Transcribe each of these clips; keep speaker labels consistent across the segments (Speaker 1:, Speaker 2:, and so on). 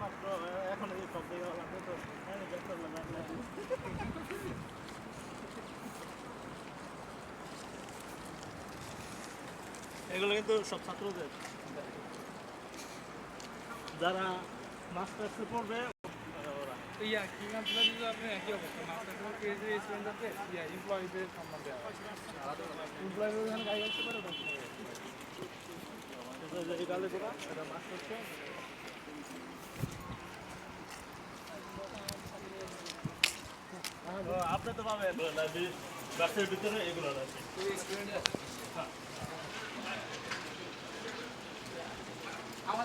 Speaker 1: মাত্র এখন এই সব দিকে লাগবে। তো আমি দেখতে লাগবে এগুলো কিন্তু সব ছাত্রদের। যারা মাস্টার্সে পড়বে ওরা
Speaker 2: ইয়া কি নাম ছিল দিল আপনি একই অবস্থা। মাস্টার কোন পেজে স্টুডেন্টকে ইয়া এমপ্লয়িদের সম্মান দেওয়া হয়। এমপ্লয়িদের ওখানে গাড়ি আসতে পারে ওটা
Speaker 1: এটা যে এই গালে গোড়া এটা মাস্টার্সে আপনি তো পাবেন। ভিতরে এগুলো আছে
Speaker 2: আমাদের বড় বড় কাপড় লাগানো বাগান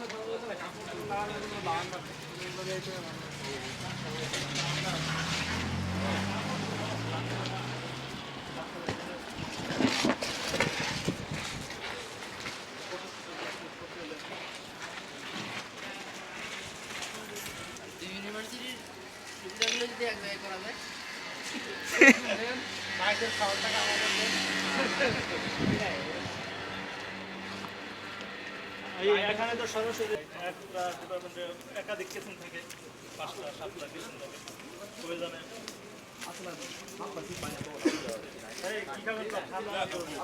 Speaker 3: ইউনিভার্সিটির সুবিধাগুলো যদি এক জায়গায় করা যায়
Speaker 2: মাইকের খাওয়ার টাকা আমাদের
Speaker 1: এখানে তো সরাসরি একটা ডিপার্টমেন্টে একাধিক কেসন থাকে পাঁচটা সাতটা কেসন থাকে প্রয়োজনে? ঠান্ডা করবে।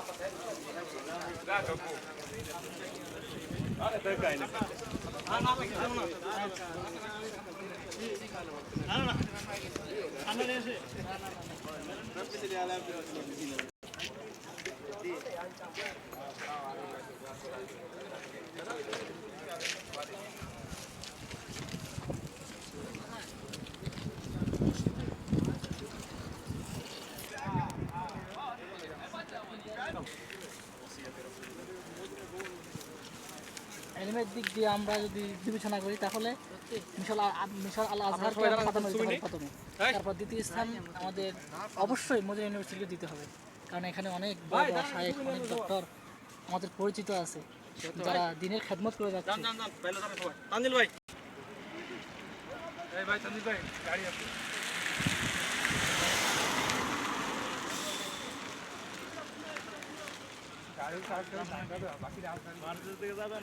Speaker 1: না, না, না। ঠান্ডা নিয়ে এসে।
Speaker 4: এলিমের দিক দিয়ে আমরা যদি বিবেচনা করি তাহলে মিশাল মিশাল আল আজহারকে প্রাধান্য দিতে হবে প্রথমে। তারপর দ্বিতীয় স্থান আমাদের অবশ্যই মদিনা ইউনিভার্সিটিকে দিতে হবে। কারণ এখানে অনেক বড় বড় শায়েখ অনেক ডক্টর আমাদের পরিচিত আছে যারা দিনের খেদমত করে যাচ্ছে।
Speaker 1: তানজিল ভাই।
Speaker 2: এই ভাই সন্দীপ ভাই গাড়ি আছে। গাড়ি কাজ করে বাকি রাজধানী
Speaker 1: মার্কেট থেকে যাবেন